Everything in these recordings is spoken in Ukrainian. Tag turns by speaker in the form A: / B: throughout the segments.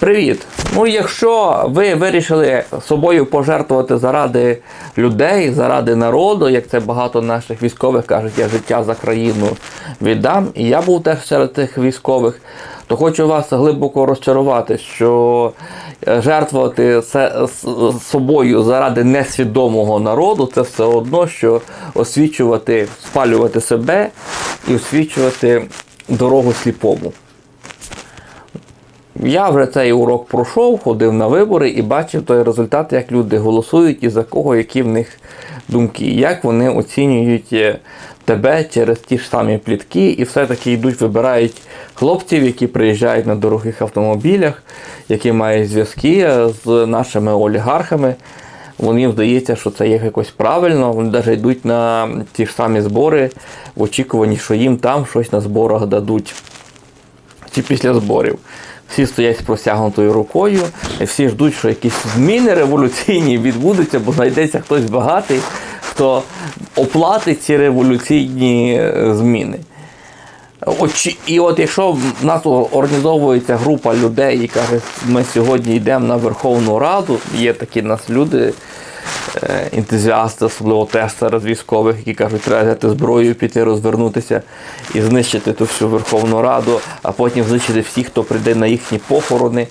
A: Привіт! Ну, якщо ви вирішили собою пожертвувати заради людей, заради народу, як це багато наших військових кажуть, я життя за країну віддам, і я був теж серед тих військових, то хочу вас глибоко розчарувати, що е, жертвувати собою заради несвідомого народу, це все одно, що освічувати, спалювати себе і освічувати дорогу сліпому. Я вже цей урок пройшов, ходив на вибори і бачив той результат, як люди голосують і за кого, які в них думки, як вони оцінюють е, тебе через ті ж самі плітки, і все-таки йдуть, вибирають хлопців, які приїжджають на дорогих автомобілях, які мають зв'язки е, з нашими олігархами. Вони здається, що це є якось правильно. Вони навіть йдуть на ті ж самі збори в очікуванні, що їм там щось на зборах дадуть чи після зборів. Всі стоять з простягнутою рукою, всі ждуть, що якісь зміни революційні відбудуться, бо знайдеться хтось багатий, хто оплатить ці революційні е, зміни. От, і от якщо в нас організовується група людей і каже, ми сьогодні йдемо на Верховну Раду, є такі нас люди, е, ентузіасти, особливо теж серед військових, які кажуть, треба взяти зброю, піти розвернутися і знищити ту всю Верховну Раду, а потім знищити всіх, хто прийде на їхні похорони.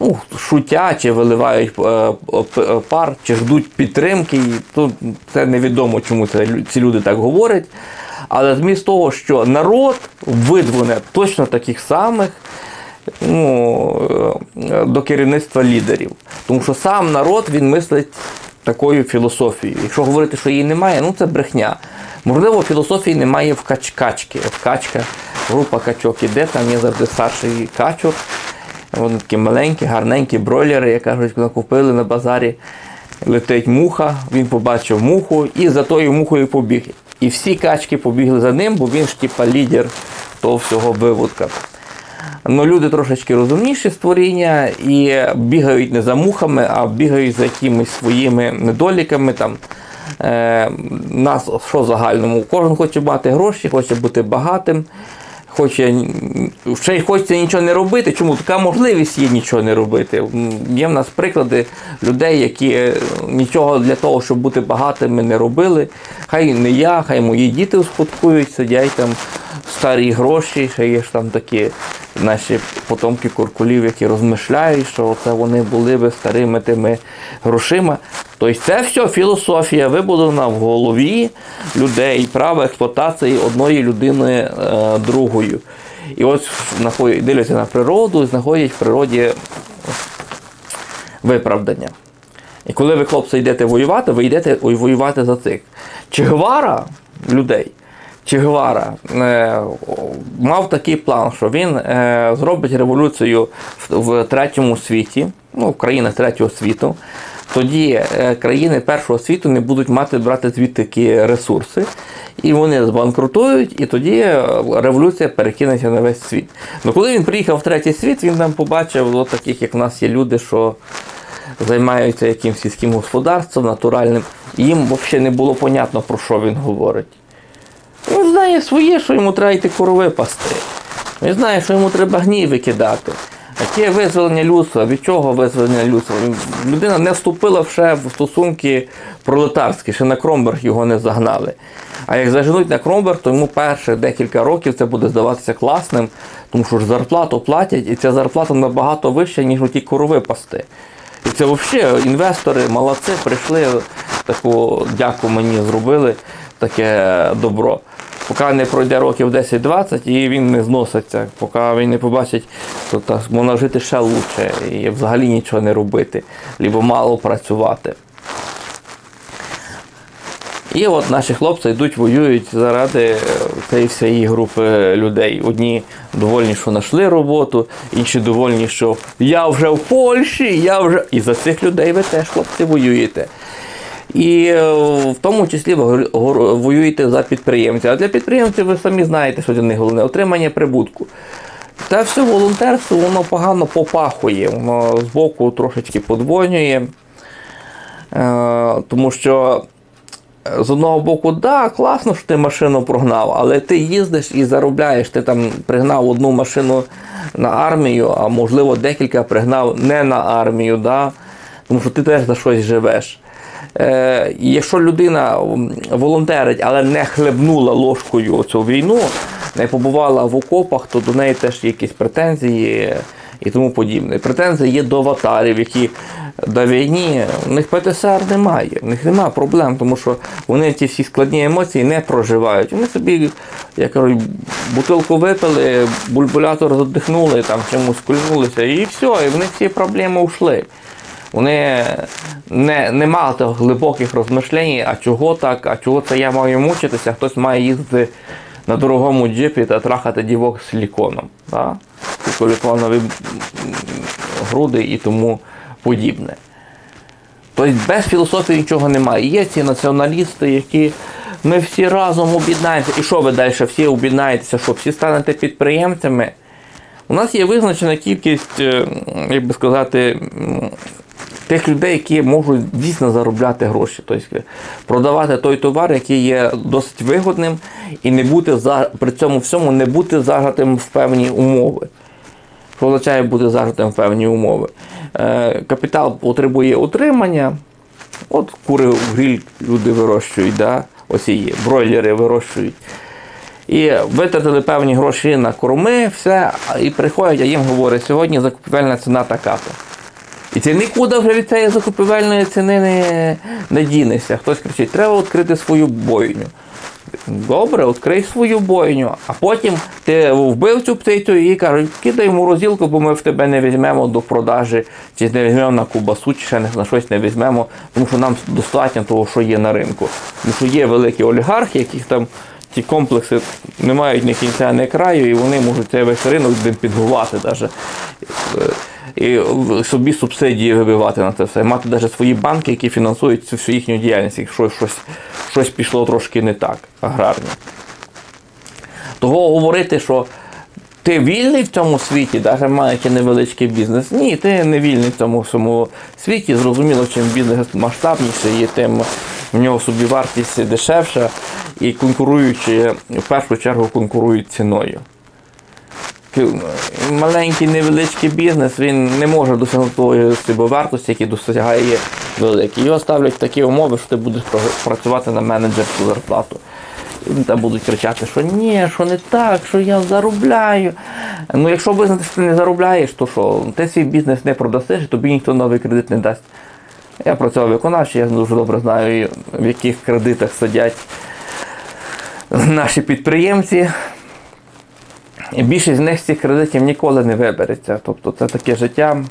A: Ну, шутять чи виливають е, е, пар, чи ждуть підтримки. Тут це невідомо, чому це, ці люди так говорять. Але зміст того, що народ видвине точно таких самих ну, е, до керівництва лідерів. Тому що сам народ він мислить такою філософією. Якщо говорити, що її немає, ну це брехня. Можливо, філософії немає в качкачки. От качка, група качок іде, там є завжди старший качок. Вони такі маленькі, гарненькі бройлери, як кажуть, купили на базарі. Летить муха, він побачив муху і за тою мухою побіг. І всі качки побігли за ним, бо він ж типа лідер того всього виводка. Ну, люди трошечки розумніші створіння і бігають не за мухами, а бігають за якимись своїми недоліками. Там, е, нас що загальному? Кожен хоче мати гроші, хоче бути багатим, хоче ще й хочеться нічого не робити. Чому така можливість є нічого не робити? Є в нас приклади людей, які е, нічого для того, щоб бути багатими, не робили. Хай не я, хай мої діти успадкують, сидять там старі гроші, ще є ж там такі наші потомки куркулів, які розмишляють, що це вони були би старими тими грошима. Тобто це все філософія вибудована в голові людей, право експлуатації одної людини е, другою. І ось дивляться на природу і знаходять в природі виправдання. І коли ви, хлопці, йдете воювати, ви йдете воювати за цих. Че Гевара людей. Че Гевара е, мав такий план, що він е, зробить революцію в, третьому світі, ну, в країнах третього світу. Тоді е, країни першого світу не будуть мати брати звідти ресурси, і вони збанкрутують, і тоді революція перекинеться на весь світ. Ну коли він приїхав в третій світ, він там побачив от таких, як в нас є люди, що займаються якимсь сільським господарством натуральним. Їм взагалі не було понятно, про що він говорить. Знає своє, що йому треба йти корови пасти. Він знає, що йому треба гній викидати. Яке визволення людства? Від чого визволення людства? Людина не вступила ще в стосунки пролетарські, ще на Кромберг його не загнали. А як заженуть на Кромберг, то йому перші декілька років це буде здаватися класним, тому що ж зарплату платять, і ця зарплата набагато вища, ніж оті корови пасти. І це взагалі інвестори, молодці, прийшли, таку дяку мені зробили, таке добро. Поки не пройде років 10-20 і він не зноситься, поки він не побачить, то так, можна жити ще краще і взагалі нічого не робити, або мало працювати. І от наші хлопці йдуть, воюють заради е, цієї всієї групи людей. Одні довольні, що знайшли роботу, інші довольні, що я вже в Польщі, я вже. І за цих людей ви теж, хлопці, воюєте. І е, в тому числі ви воюєте за підприємців. А для підприємців ви самі знаєте, що для них головне отримання прибутку. Та все волонтерство воно погано попахує, воно збоку трошечки подвоює. Е, тому що з одного боку, да, класно, що ти машину прогнав, але ти їздиш і заробляєш. Ти там пригнав одну машину на армію, а можливо декілька пригнав не на армію, да? тому що ти теж за щось живеш. Е, якщо людина волонтерить, але не хлебнула ложкою цю війну, не побувала в окопах, то до неї теж є якісь претензії і тому подібне. Претензії є до аватарів, які до війні, у них ПТСР немає, у них немає проблем, тому що вони ці всі складні емоції не проживають. Вони собі, як кажуть, бутилку випили, бульбулятор задихнули, там чомусь кульнулися, і все, і в них всі проблеми ушли. Вони не, не мали глибоких розмишлень, а чого так, а чого це я маю мучитися, хтось має їздити на дорогому джипі та трахати дівок з силіконом. Да? Силіконові груди і тому подібне. Тобто без філософії нічого немає. Є ці націоналісти, які ми всі разом об'єднаємося. І що ви далі всі об'єднаєтеся, що всі станете підприємцями? У нас є визначена кількість, е, як би сказати, тих людей, які можуть дійсно заробляти гроші. Тобто продавати той товар, який є досить вигодним, і не бути за, при цьому всьому не бути зажатим в певні умови. Що означає бути зажатим в певні умови? Е, капітал потребує утримання. От кури в гріль люди вирощують, да? є, бройлери вирощують. І витратили певні гроші на корми, все, і приходять, а їм говорять, сьогодні закупівельна ціна така-то. І ти нікуди вже від цієї закупівельної ціни не, не дінешся. Хтось кричить, треба відкрити свою бойню. Добре, відкрий свою бойню, а потім ти вбив цю птицю і кажуть, кидай йому розділку, бо ми в тебе не візьмемо до продажі, чи не візьмемо на кубасу, чи ще на щось не візьмемо, тому що нам достатньо того, що є на ринку. Тому що є великі олігархи, яких там ті комплекси не мають ні кінця, ні краю, і вони можуть цей весь ринок демпінгувати навіть. І собі субсидії вибивати на це все, мати навіть свої банки, які фінансують цю всю їхню діяльність, якщо щось, щось пішло трошки не так, аграрне. Того говорити, що ти вільний в цьому світі, навіть маючи невеличкий бізнес. Ні, ти не вільний в цьому всьому світі. Зрозуміло, чим бізнес масштабніший, тим в нього собівартість дешевша, і конкуруючи, в першу чергу конкурують ціною. Ки- Маленький невеличкий бізнес він не може досягнути тої собівартості, які досягає великий. Його ставлять такі умови, що ти будеш працювати на менеджерську зарплату. Там будуть кричати, що ні, що не так, що я заробляю. Ну, якщо визнати, що ти не заробляєш, то що ти свій бізнес не продасиш, тобі ніхто новий кредит не дасть. Я працював виконавчий, я дуже добре знаю, в яких кредитах сидять наші підприємці. І більшість з них з цих кредитів ніколи не вибереться. Тобто це таке життя.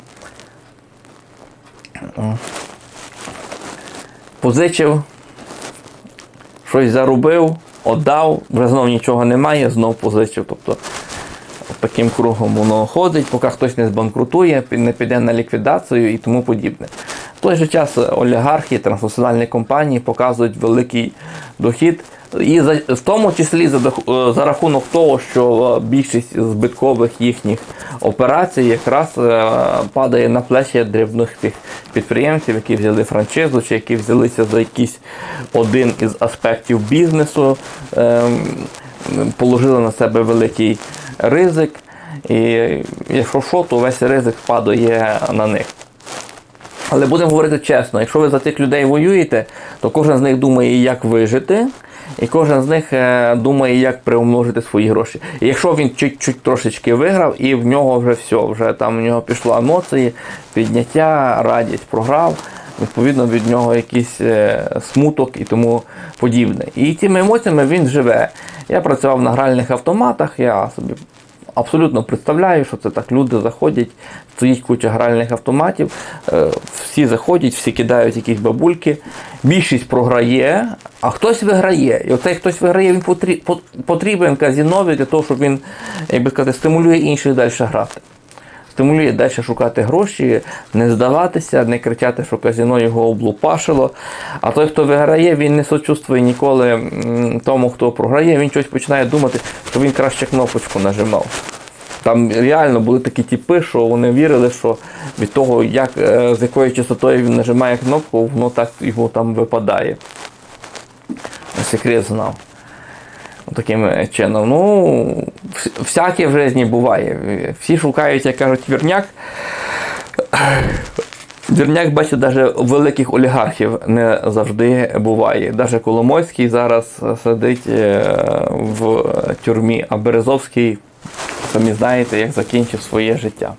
A: Позичив, щось заробив, віддав, вже знов нічого немає, знов позичив. Тобто таким кругом воно ходить, поки хтось не збанкрутує, не піде на ліквідацію і тому подібне. В той же час олігархи, транснаціональні компанії показують великий дохід. І за, в тому числі за, е, за рахунок того, що е, більшість збиткових їхніх операцій якраз е, падає на плечі дрібних тих підприємців, які взяли франшизу, чи які взялися за якийсь один із аспектів бізнесу, ем, положили на себе великий ризик. І якщо що, то весь ризик падає на них. Але будемо говорити чесно, якщо ви за тих людей воюєте, то кожен з них думає, як вижити, і кожен з них е, думає, як приумножити свої гроші. І якщо він чуть-чуть трошечки виграв, і в нього вже все, вже там в нього пішло емоції, підняття, радість програв, відповідно від нього якийсь е, смуток і тому подібне. І цими емоціями він живе. Я працював на гральних автоматах, я собі абсолютно представляю, що це так. Люди заходять, стоїть куча гральних автоматів, е, всі заходять, всі кидають якісь бабульки. Більшість програє, а хтось виграє. І оцей хтось виграє, він потрібен казінові для того, щоб він, як би сказати, стимулює інших далі грати. Стимулює далі шукати гроші, не здаватися, не кричати, що казіно його облупашило. А той, хто виграє, він не сочувствує ніколи тому, хто програє, він щось починає думати, що він краще кнопочку нажимав. Там реально були такі типи, що вони вірили, що від того, як, е, з якою частотою він нажимає кнопку, воно так його там випадає. секрет знав. Таким чином. Ну, всяке в житті буває. Всі шукають, як кажуть, вірняк. Вірняк, бачите, навіть великих олігархів не завжди буває. Навіть Коломойський зараз сидить е, в тюрмі, а Березовський, самі знаєте, як закінчив своє життя.